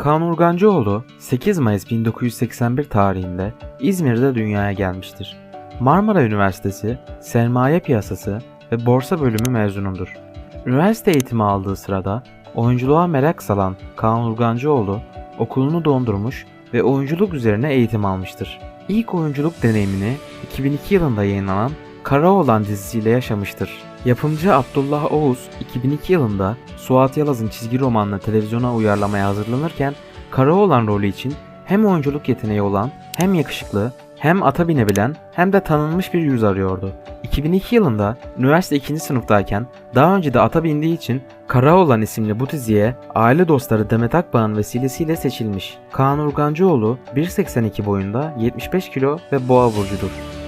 Kaan Urgancıoğlu 8 Mayıs 1981 tarihinde İzmir'de dünyaya gelmiştir. Marmara Üniversitesi Sermaye Piyasası ve Borsa Bölümü mezunudur. Üniversite eğitimi aldığı sırada oyunculuğa merak salan Kaan Urgancıoğlu okulunu dondurmuş ve oyunculuk üzerine eğitim almıştır. İlk oyunculuk deneyimini 2002 yılında yayınlanan Karaoğlan dizisiyle yaşamıştır. Yapımcı Abdullah Oğuz 2002 yılında Suat Yalaz'ın çizgi romanını televizyona uyarlamaya hazırlanırken Karaoğlan rolü için hem oyunculuk yeteneği olan hem yakışıklı hem ata binebilen hem de tanınmış bir yüz arıyordu. 2002 yılında üniversite 2. sınıftayken daha önce de ata bindiği için Karaoğlan isimli bu diziye aile dostları Demet Akbağ'ın vesilesiyle seçilmiş. Kaan Urgancıoğlu 1.82 boyunda 75 kilo ve boğa burcudur.